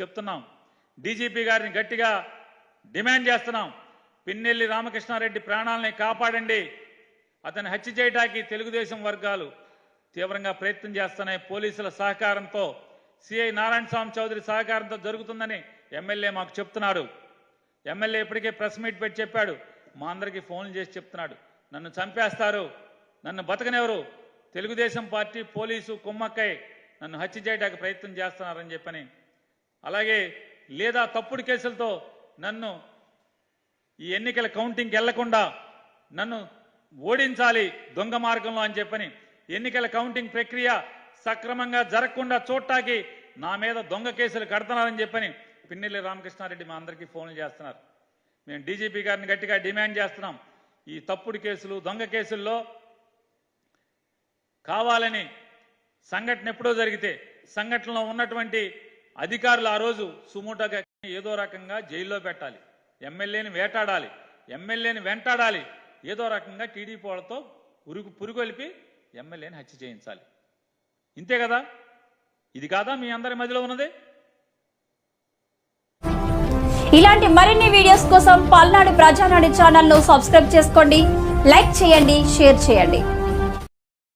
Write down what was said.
చెప్తున్నాం. డీజీపీ గారిని గట్టిగా డిమాండ్ చేస్తున్నాం. పిన్నెల్లి రామకృష్ణారెడ్డి ప్రాణాలని కాపాడండి. అతన్ని హత్య చేయడానికి తెలుగుదేశం వర్గాలు తీవ్రంగా ప్రయత్నం చేస్తున్నాయి. పోలీసుల సహకారంతో సిఐ నారాయణ స్వామి చౌదరి సహకారంతో జరుగుతుందని ఎమ్మెల్యే మాకు చెప్తున్నాడు. ఎమ్మెల్యే ఇప్పటికే ప్రెస్ మీట్ పెట్టి చెప్పాడు. మా అందరికీ ఫోన్లు చేసి చెప్తున్నాడు. నన్ను చంపేస్తారు. నన్ను బతకనెవరు తెలుగుదేశం పార్టీ పోలీసు కుమ్మక్కై నన్ను హత్య చేయడానికి ప్రయత్నం చేస్తున్నారని చెప్పని అలాగే లేదా తప్పుడు కేసులతో నన్ను ఈ ఎన్నికల కౌంటింగ్కి వెళ్ళకుండా నన్ను ఓడించాలి దొంగ మార్గంలో అని చెప్పని ఎన్నికల కౌంటింగ్ ప్రక్రియ సక్రమంగా జరగకుండా చూడటానికి నా మీద దొంగ కేసులు కడుతున్నారని చెప్పని పిన్నెల్లి రామకృష్ణారెడ్డి మా అందరికీ ఫోన్లు చేస్తున్నారు. మేము డీజీపీ గారిని గట్టిగా డిమాండ్ చేస్తున్నాం. ఈ తప్పుడు కేసులు దొంగ కేసుల్లో కావాలని సంఘటన ఎప్పుడో జరిగితే సంఘటనలో ఉన్నటువంటి అధికారులు ఆ రోజు సుమూటగా ఏదో రకంగా జైల్లో పెట్టాలి. ఎమ్మెల్యేని వేటాడాలి. ఎమ్మెల్యేని వెంటాడాలి. ఏదో రకంగా టీడీపీ వాళ్ళతో పురుగు పురుగొలిపి ఎమ్మెల్యేని హత్య చేయించాలి. ఇంతే కదా? ఇది కాదా మీ అందరి మధ్యలో ఉన్నది? ఇలాంటి మరిన్ని వీడియోస్ కోసం పల్నాడు ప్రజానాడు ఛానల్ను సబ్స్క్రైబ్ చేసుకోండి లైక్ చేయండి షేర్ చేయండి.